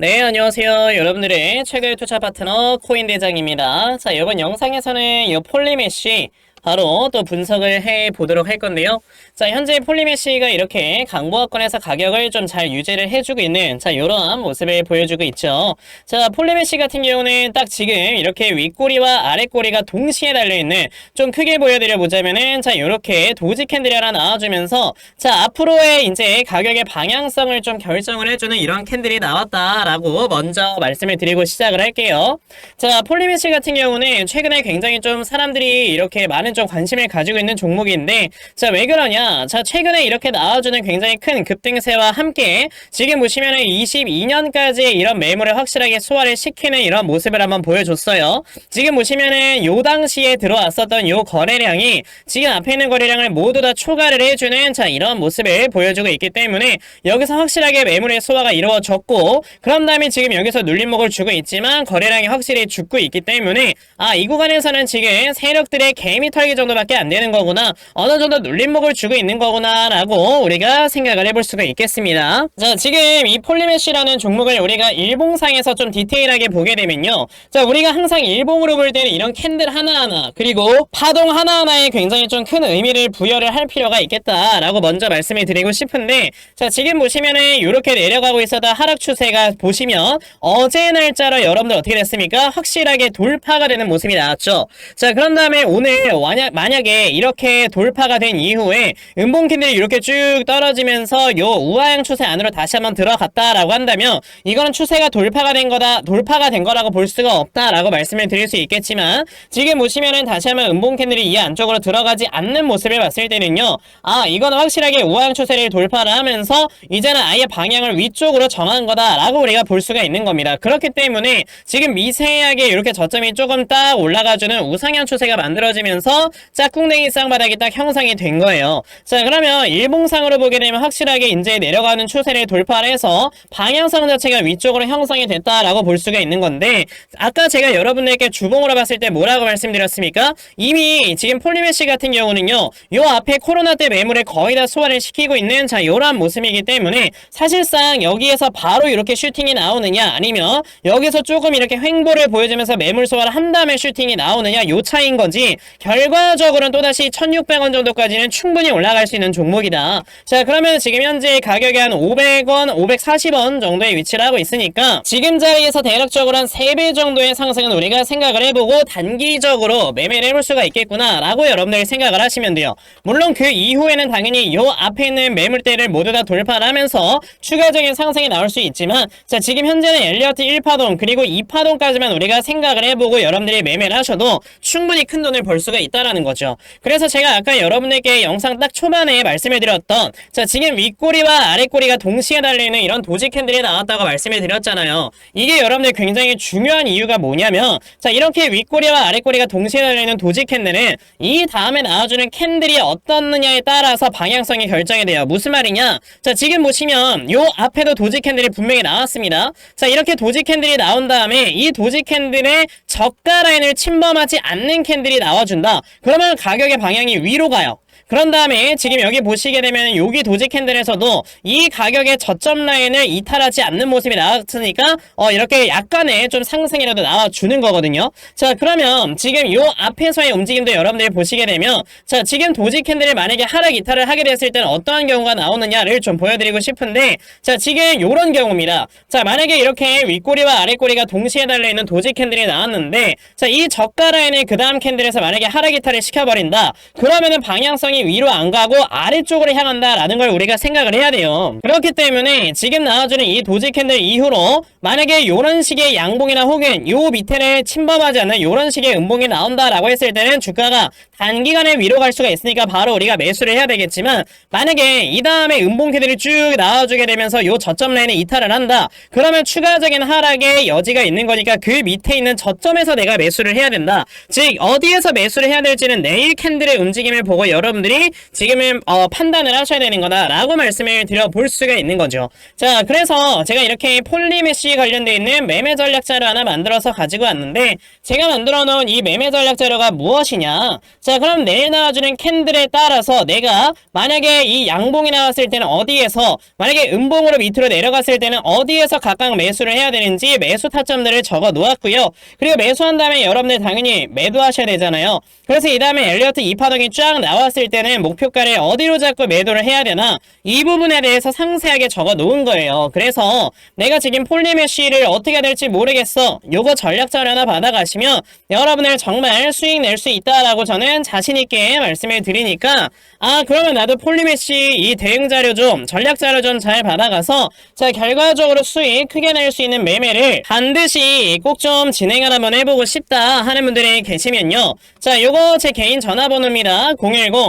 네, 안녕하세요. 여러분들의 최고의 투자 파트너 코인 대장입니다. 자, 이번 영상에서는 이 폴리메쉬 바로 또 분석을 해 보도록 할 건데요. 자, 현재 폴리메쉬가 이렇게 강보합권에서 가격을 좀 잘 유지를 해주고 있는 자, 이러한 모습을 보여주고 있죠. 자, 폴리메쉬 같은 경우는 딱 지금 이렇게 윗꼬리와 아랫꼬리가 동시에 달려있는 좀 크게 보여드려 보자면은 자, 이렇게 도지 캔들이 하나 나와주면서 자, 앞으로의 이제 가격의 방향성을 좀 결정을 해주는 이런 캔들이 나왔다라고 먼저 말씀을 드리고 시작을 할게요. 자, 폴리메쉬 같은 경우는 최근에 굉장히 좀 사람들이 이렇게 많은 좀 관심을 가지고 있는 종목인데 자, 왜 그러냐? 자, 최근에 이렇게 나와주는 굉장히 큰 급등세와 함께 지금 보시면은 22년까지 이런 매물을 확실하게 소화를 시키는 이런 모습을 한번 보여줬어요. 지금 보시면은 요 당시에 들어왔었던 요 거래량이 지금 앞에 있는 거래량을 모두 다 초과를 해주는 자, 이런 모습을 보여주고 있기 때문에 여기서 확실하게 매물의 소화가 이루어졌고 그런 다음에 지금 여기서 눌림목을 주고 있지만 거래량이 확실히 죽고 있기 때문에 아, 이 구간에서는 지금 세력들의 개미 털기 정도밖에 안 되는 거구나. 어느 정도 눌림목을 주고 있는 거구나 라고 우리가 생각을 해볼 수가 있겠습니다. 자, 지금 이 폴리메쉬라는 종목을 우리가 일봉상에서 좀 디테일하게 보게 되면요. 자, 우리가 항상 일봉으로 볼 때는 이런 캔들 하나하나 그리고 파동 하나하나에 굉장히 좀 큰 의미를 부여를 할 필요가 있겠다라고 먼저 말씀을 드리고 싶은데 자, 지금 보시면은 이렇게 내려가고 있었다 하락 추세가 보시면 어제 날짜로 여러분들 어떻게 됐습니까? 확실하게 돌파가 되는 모습이 나왔죠. 자, 그런 다음에 오늘 만약, 만약에 이렇게 돌파가 된 이후에 음봉 캔들이 이렇게 쭉 떨어지면서 요 우하향 추세 안으로 다시 한번 들어갔다라고 한다면 이거는 추세가 돌파가 된 거다, 돌파가 된 거라고 볼 수가 없다라고 말씀을 드릴 수 있겠지만 지금 보시면은 다시 한번 음봉 캔들이 이 안쪽으로 들어가지 않는 모습을 봤을 때는요. 아, 이거는 확실하게 우하향 추세를 돌파를 하면서 이제는 아예 방향을 위쪽으로 정한 거다라고 우리가 볼 수가 있는 겁니다. 그렇기 때문에 지금 미세하게 이렇게 저점이 조금 딱 올라가주는 우상향 추세가 만들어지면서 짝꿍댕이 쌍바닥이 딱 형성이 된 거예요. 자, 그러면 일봉상으로 보게 되면 확실하게 이제 내려가는 추세를 돌파를 해서 방향성 자체가 위쪽으로 형성이 됐다라고 볼 수가 있는 건데 아까 제가 여러분들께 주봉으로 봤을 때 뭐라고 말씀드렸습니까? 이미 지금 폴리메시 같은 경우는요. 요 앞에 코로나 때 매물을 거의 다 소화를 시키고 있는 자 요런 모습이기 때문에 사실상 여기에서 바로 이렇게 슈팅이 나오느냐 아니면 여기서 조금 이렇게 횡보를 보여주면서 매물 소화를 한 다음에 슈팅이 나오느냐 요 차이인 거지 결 과적으로는 또다시 1600원 정도까지는 충분히 올라갈 수 있는 종목이다. 자 그러면 지금 현재 가격이 한 500원, 540원 정도의 위치를 하고 있으니까 지금 자리에서 대략적으로 한 3배 정도의 상승은 우리가 생각을 해보고 단기적으로 매매를 해볼 수가 있겠구나 라고 여러분들이 생각을 하시면 돼요. 물론 그 이후에는 당연히 요 앞에 있는 매물대를 모두 다 돌파를 하면서 추가적인 상승이 나올 수 있지만 자 지금 현재는 엘리어트 1파동 그리고 2파동까지만 우리가 생각을 해보고 여러분들이 매매를 하셔도 충분히 큰 돈을 벌 수가 있다 라는 거죠. 그래서 제가 아까 여러분들께 영상 딱 초반에 말씀을 드렸던 자 지금 윗꼬리와 아랫꼬리가 동시에 달리는 이런 도지 캔들이 나왔다고 말씀을 드렸잖아요. 이게 여러분들 굉장히 중요한 이유가 뭐냐면 자 이렇게 윗꼬리와 아랫꼬리가 동시에 달리는 도지 캔들은 이 다음에 나와주는 캔들이 어떻느냐에 따라서 방향성이 결정이 돼요. 무슨 말이냐? 자 지금 보시면 요 앞에도 도지 캔들이 분명히 나왔습니다. 자 이렇게 도지 캔들이 나온 다음에 이 도지 캔들의 저가 라인을 침범하지 않는 캔들이 나와준다. 그러면 가격의 방향이 위로 가요. 그런 다음에 지금 여기 보시게 되면 여기 도지 캔들에서도 이 가격의 저점 라인을 이탈하지 않는 모습이 나왔으니까 어 이렇게 약간의 좀 상승이라도 나와주는 거거든요. 자 그러면 지금 요 앞에서의 움직임도 여러분들이 보시게 되면 자 지금 도지 캔들이 만약에 하락 이탈을 하게 됐을 때는 어떠한 경우가 나오느냐를 좀 보여드리고 싶은데 자 지금 요런 경우입니다. 자 만약에 이렇게 윗꼬리와 아랫꼬리가 동시에 달려있는 도지 캔들이 나왔는데 자 이 저가 라인을 그 다음 캔들에서 만약에 하락 이탈을 시켜버린다 그러면은 방향성 이 위로 안 가고 아래쪽으로 향한다라는 걸 우리가 생각을 해야 돼요. 그렇기 때문에 지금 나와주는 이 도지 캔들 이후로 만약에 요런 식의 양봉이나 혹은 요 밑에를 침범하지 않는 요런 식의 음봉이 나온다라고 했을 때는 주가가 단기간에 위로 갈 수가 있으니까 바로 우리가 매수를 해야 되겠지만 만약에 이 다음에 음봉 캔들이 쭉 나와주게 되면서 요 저점 라인에 이탈을 한다 그러면 추가적인 하락의 여지가 있는 거니까 그 밑에 있는 저점에서 내가 매수를 해야 된다 즉 어디에서 매수를 해야 될지는 내일 캔들의 움직임을 보고 여러 여러분들이 지금은 어, 판단을 하셔야 되는 거다라고 말씀을 드려볼 수가 있는 거죠. 자, 그래서 제가 이렇게 폴리메시 관련돼 있는 매매 전략 자료 하나 만들어서 가지고 왔는데 제가 만들어 놓은 이 매매 전략 자료가 무엇이냐? 자, 그럼 내일 나와주는 캔들에 따라서 내가 만약에 이 양봉이 나왔을 때는 어디에서 만약에 음봉으로 밑으로 내려갔을 때는 어디에서 각각 매수를 해야 되는지 매수 타점들을 적어 놓았고요. 그리고 매수한 다음에 여러분들 당연히 매도하셔야 되잖아요. 그래서 이 다음에 엘리어트 2파동이 쫙 나왔을 때는 목표가를 어디로 잡고 매도를 해야 되나 이 부분에 대해서 상세하게 적어 놓은 거예요. 그래서 내가 지금 폴리메쉬를 어떻게 될지 모르겠어. 요거 전략 자료 하나 받아가시면 여러분을 정말 수익 낼 수 있다라고 저는 자신 있게 말씀을 드리니까 아 그러면 나도 폴리메쉬 이 대응 자료 좀 전략 자료 좀 잘 받아가서 자 결과적으로 수익 크게 낼 수 있는 매매를 반드시 꼭 좀 진행을 한번 해보고 싶다 하는 분들이 계시면요 자 요거 제 개인 전화번호입니다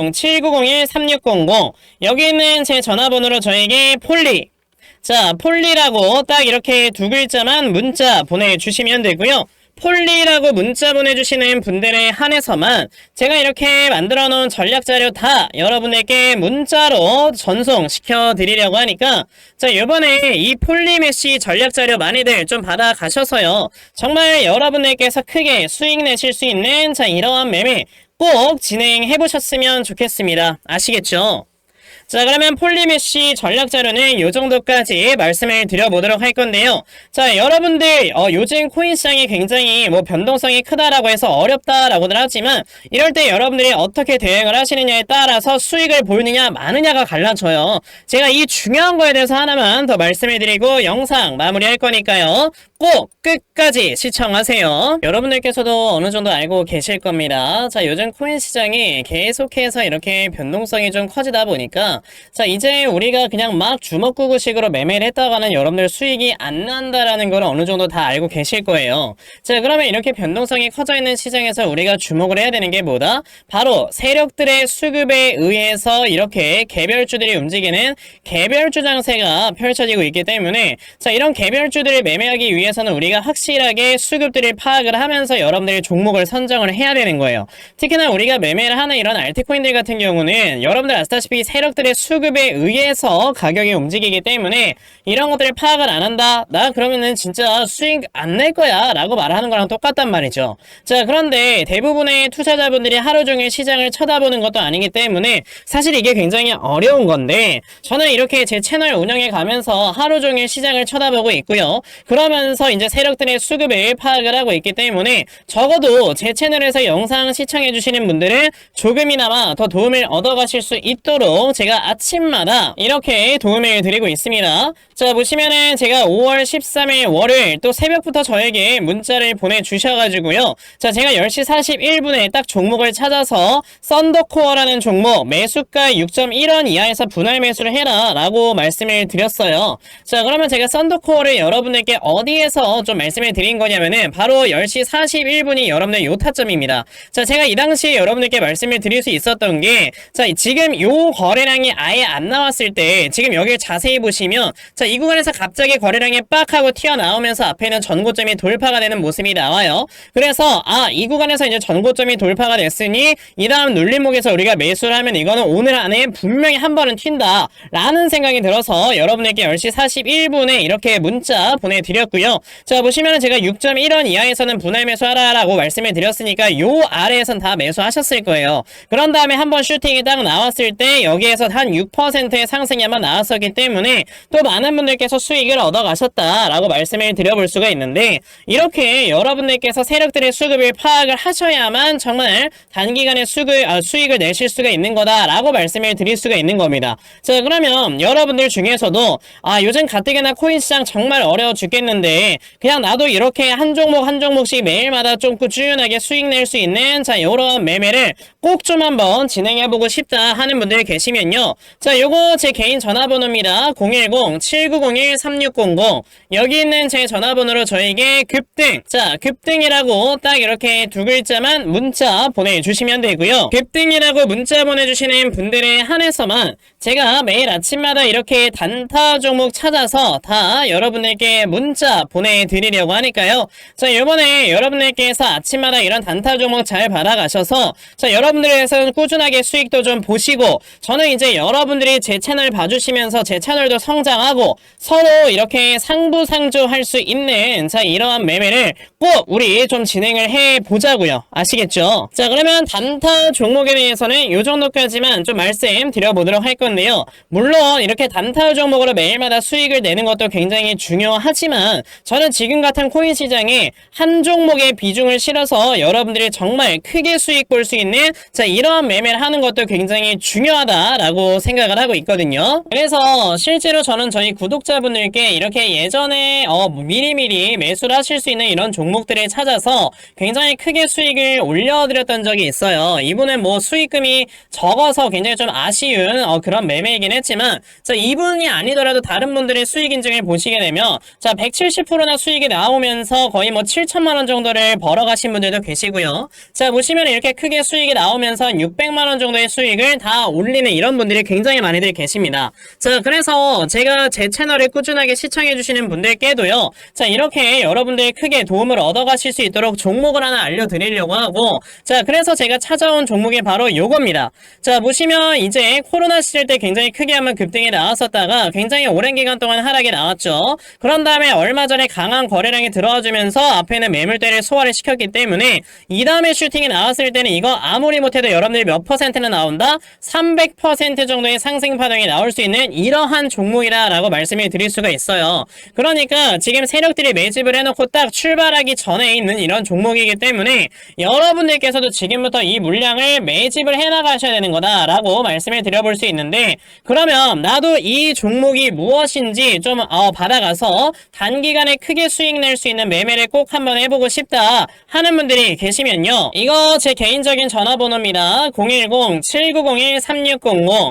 010-7901-3600 여기 있는 제 전화번호로 저에게 폴리. 자 폴리라고 딱 이렇게 두 글자만 문자 보내주시면 되고요. 폴리라고 문자 보내주시는 분들에 한해서만 제가 이렇게 만들어 놓은 전략 자료 다 여러분에게 문자로 전송시켜 드리려고 하니까 자 이번에 이 폴리 메시 전략 자료 많이들 좀 받아 가셔서요. 정말 여러분들께서 크게 수익 내실 수 있는 자 이러한 매매 꼭 진행해 보셨으면 좋겠습니다 아시겠죠? 자 그러면 폴리메쉬 전략 자료는 이 정도까지 말씀을 드려보도록 할 건데요. 자 여러분들 어, 요즘 코인 시장이 굉장히 뭐 변동성이 크다라고 해서 어렵다라고들 하지만 이럴 때 여러분들이 어떻게 대응을 하시느냐에 따라서 수익을 보이느냐 마느냐가 갈라져요. 제가 이 중요한 거에 대해서 하나만 더 말씀을 드리고 영상 마무리할 거니까요. 꼭 끝까지 시청하세요. 여러분들께서도 어느 정도 알고 계실 겁니다. 자, 요즘 코인 시장이 계속해서 이렇게 변동성이 좀 커지다 보니까 자, 이제 우리가 그냥 막 주먹구구식으로 매매를 했다가는 여러분들 수익이 안 난다라는 걸 어느 정도 다 알고 계실 거예요. 자, 그러면 이렇게 변동성이 커져 있는 시장에서 우리가 주목을 해야 되는 게 뭐다? 바로 세력들의 수급에 의해서 이렇게 개별주들이 움직이는 개별주 장세가 펼쳐지고 있기 때문에 자, 이런 개별주들을 매매하기 위해 위해서는 우리가 확실하게 수급들을 파악을 하면서 여러분들이 종목을 선정을 해야 되는 거예요. 특히나 우리가 매매를 하는 이런 알트코인들 같은 경우는 여러분들 아시다시피 세력들의 수급에 의해서 가격이 움직이기 때문에 이런 것들을 파악을 안 한다? 나 그러면은 진짜 수익 안 낼 거야 라고 말하는 거랑 똑같단 말이죠. 자 그런데 대부분의 투자자분들이 하루 종일 시장을 쳐다보는 것도 아니기 때문에 사실 이게 굉장히 어려운 건데 저는 이렇게 제 채널 운영해 가면서 하루 종일 시장을 쳐다보고 있고요. 그러면서 이제 세력들의 수급을 파악을 하고 있기 때문에 적어도 제 채널에서 영상 시청해 주시는 분들은 조금이나마 더 도움을 얻어 가실 수 있도록 제가 아침마다 이렇게 도움을 드리고 있습니다. 자 보시면은 제가 5월 13일 월요일 또 새벽부터 저에게 문자를 보내주셔가지고요. 자 제가 10시 41분에 딱 종목을 찾아서 썬더코어라는 종목 매수가 6.1원 이하에서 분할 매수를 해라 라고 말씀을 드렸어요. 자 그러면 제가 썬더코어를 여러분들께 어디에서 좀 말씀을 드린 거냐면은 바로 10시 41분이 여러분들 요 타점입니다. 자 제가 이 당시에 여러분들께 말씀을 드릴 수 있었던 게 자 지금 요 거래량 이 아예 안 나왔을 때 지금 여기를 자세히 보시면 자 이 구간에서 갑자기 거래량이 빡 하고 튀어나오면서 앞에는 전고점이 돌파가 되는 모습이 나와요. 그래서 아 이 구간에서 이제 전고점이 돌파가 됐으니 이 다음 눌림목에서 우리가 매수를 하면 이거는 오늘 안에 분명히 한 번은 튄다 라는 생각이 들어서 여러분에게 10시 41분에 이렇게 문자 보내드렸고요. 자 보시면 제가 6.1원 이하에서는 분할 매수하라 라고 말씀을 드렸으니까 요 아래에선 다 매수하셨을 거예요. 그런 다음에 한번 슈팅이 딱 나왔을 때 여기에서 한 6%의 상승이 한번 나왔었기 때문에 또 많은 분들께서 수익을 얻어 가셨다라고 말씀을 드려볼 수가 있는데 이렇게 여러분들께서 세력들의 수급을 파악을 하셔야만 정말 단기간에 수익을, 아, 수익을 내실 수가 있는 거다라고 말씀을 드릴 수가 있는 겁니다. 자 그러면 여러분들 중에서도 아 요즘 가뜩이나 코인 시장 정말 어려워 죽겠는데 그냥 나도 이렇게 한 종목 한 종목씩 매일마다 좀 꾸준하게 수익 낼 수 있는 자 이런 매매를 꼭 좀 한번 진행해보고 싶다 하는 분들 계시면요 있는데요. 자, 요거 제 개인 전화번호입니다. 010-7901-3600 여기 있는 제 전화번호로 저에게 급등 자, 급등이라고 딱 이렇게 두 글자만 문자 보내주시면 되고요. 급등이라고 문자 보내주시는 분들에 한해서만 제가 매일 아침마다 이렇게 단타 종목 찾아서 다 여러분들께 문자 보내드리려고 하니까요. 자, 요번에 여러분들께서 아침마다 이런 단타 종목 잘 받아가셔서 자, 여러분들에서 꾸준하게 수익도 좀 보시고 저는 이제 여러분들이 제 채널 봐주시면서 제 채널도 성장하고 서로 이렇게 상부상조할 수 있는 자, 이러한 매매를 꼭 우리 좀 진행을 해 보자고요. 아시겠죠? 자, 그러면 단타 종목에 대해서는 요 정도까지만 좀 말씀 드려보도록 할 건데요. 물론 이렇게 단타 종목으로 매일마다 수익을 내는 것도 굉장히 중요하지만 저는 지금 같은 코인 시장에 한 종목의 비중을 실어서 여러분들이 정말 크게 수익 볼 수 있는 자 이러한 매매를 하는 것도 굉장히 중요하다라고 생각을 하고 있거든요. 그래서 실제로 저는 저희 구독자분들께 이렇게 예전에 어 미리미리 매수를 하실 수 있는 이런 종목들을 찾아서 굉장히 크게 수익을 올려드렸던 적이 있어요. 이분은 뭐 수익금이 적어서 굉장히 좀 아쉬운 어, 그런 매매이긴 했지만 자 이분이 아니더라도 다른 분들의 수익 인증을 보시게 되면 자 170%나 수익이 나오면서 거의 뭐 7천만 원 정도를 벌어가신 분들도 계시고요. 자 보시면 이렇게 크게 수익이 나오면서 600만 원 정도의 수익을 다 올리는 이런 분들 이 굉장히 많이들 계십니다. 자 그래서 제가 제 채널을 꾸준하게 시청해 주시는 분들께도요. 자 이렇게 여러분들이 크게 도움을 얻어가실 수 있도록 종목을 하나 알려드리려고 하고 자 그래서 제가 찾아온 종목이 바로 요겁니다. 자 보시면 이제 코로나 시절 때 굉장히 크게 한번 급등이 나왔었다가 굉장히 오랜 기간 동안 하락이 나왔죠. 그런 다음에 얼마 전에 강한 거래량이 들어와주면서 앞에는 매물대를 소화를 시켰기 때문에 이 다음에 슈팅이 나왔을 때는 이거 아무리 못해도 여러분들이 몇 퍼센트나 나온다? 300% 정도의 상승 파동이 나올 수 있는 이러한 종목이다라고 말씀을 드릴 수가 있어요. 그러니까 지금 세력들이 매집을 해놓고 딱 출발하기 전에 있는 이런 종목이기 때문에 여러분들께서도 지금부터 이 물량을 매집을 해나가셔야 되는 거다라고 말씀을 드려볼 수 있는데 그러면 나도 이 종목이 무엇인지 좀 어, 받아가서 단기간에 크게 수익 낼 수 있는 매매를 꼭 한번 해보고 싶다 하는 분들이 계시면요. 이거 제 개인적인 전화번호입니다. 010-7901-3600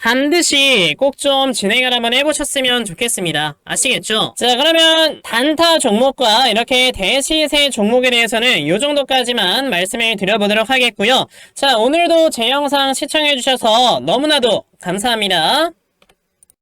반드시 꼭 좀 진행을 한번 해보셨으면 좋겠습니다. 아시겠죠? 자 그러면 단타 종목과 이렇게 대시세 종목에 대해서는 이 정도까지만 말씀을 드려보도록 하겠고요. 자 오늘도 제 영상 시청해주셔서 너무나도 감사합니다.